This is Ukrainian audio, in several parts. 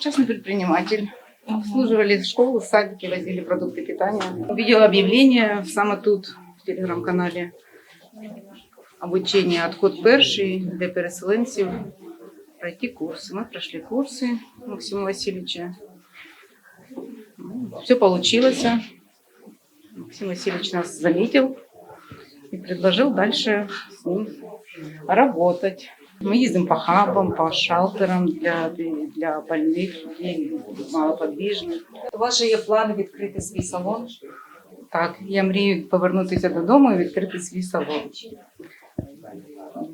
Частный предприниматель. Обслуживали школу, садики, возили продукты питания. Увидела объявление саме тут, в телеграм-канале. Обучение «Отход перший» для переселенців. Пройти курсы. Мы прошли курсы Максима Васильевича. Все получилось. Максим Васильевич нас заметил и предложил дальше с ним работать. Мы ездим по хабам, по шалтерам для, для больных людей, малоподвижних. У вас же є плани відкрити свій салон. Так, я мрію повернутися додому і відкрити свій салон.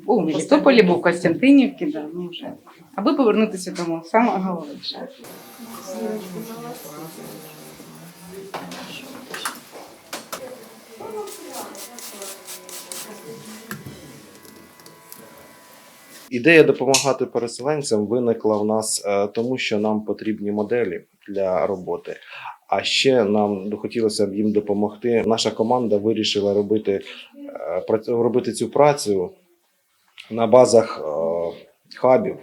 У Мелітополі, був в Костянтинівці, да, ну вже. Аби повернутися додому, саме головніше. Ідея допомагати переселенцям виникла в нас е, тому, що нам потрібні моделі для роботи. А ще нам хотілося б їм допомогти. Наша команда вирішила робити, е, робити цю працю на базах е, хабів,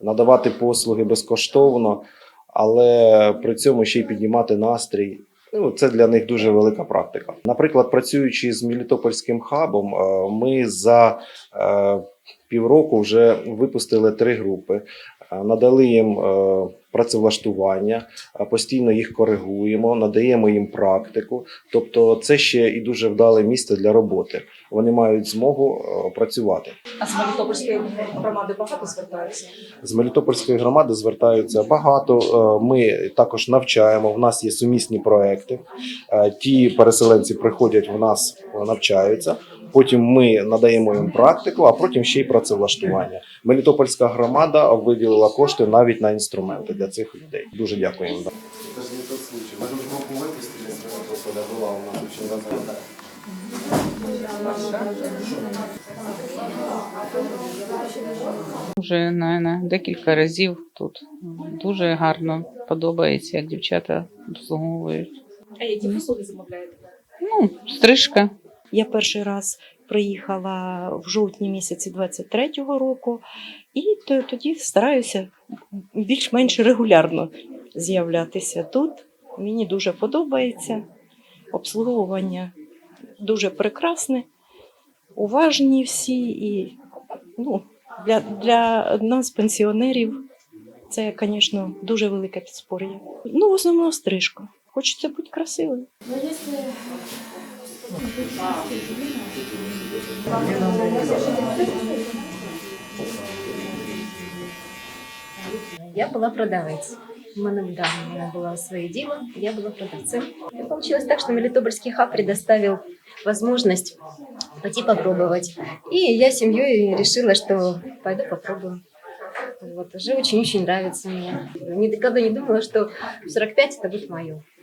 надавати послуги безкоштовно, але при цьому ще й піднімати настрій. Ну, це для них дуже велика практика. Наприклад, працюючи з Мілітопольським хабом, е, ми за е, півроку вже випустили три групи, е, надали їм е, працевлаштування, е, постійно їх коригуємо, надаємо їм практику. Тобто, це ще і дуже вдале місце для роботи. Вони мають змогу працювати. А з Мелітопольської громади багато звертаються. З Мелітопольської громади звертаються багато. Ми також навчаємо. В нас є сумісні проекти. Ті переселенці приходять в нас, навчаються. Потім ми надаємо їм практику, а потім ще й працевлаштування. Мелітопольська громада виділила кошти навіть на інструменти для цих людей. Дуже дякуємо. Це ж не той случай. Ми ж групу випустили з Мелітополя, була у нас дуже разом. Вже наверное, декілька разів тут. Дуже гарно подобається, як дівчата обслуговують. А які послуги замовляєте? Ну, стрижка. Я перший раз приїхала в жовтні місяці 23-го року, і тоді стараюся більш-менш регулярно з'являтися тут. Мені дуже подобається. Обслуговування дуже прекрасне, уважні всі. І ну, для, для нас, пенсіонерів, це, звісно, дуже велике підспор'я. Ну, в основному стрижка. Хочеться бути красивою. Я была продавец. У у мене было свое дело, я была продавцем. И получилось так, что Мелитопольский хаб предоставил возможность пойти попробовать. И я семьей решила, что пойду попробую. Вот, уже очень-очень нравится мне. Никогда не думала, что в 45 это будет мое.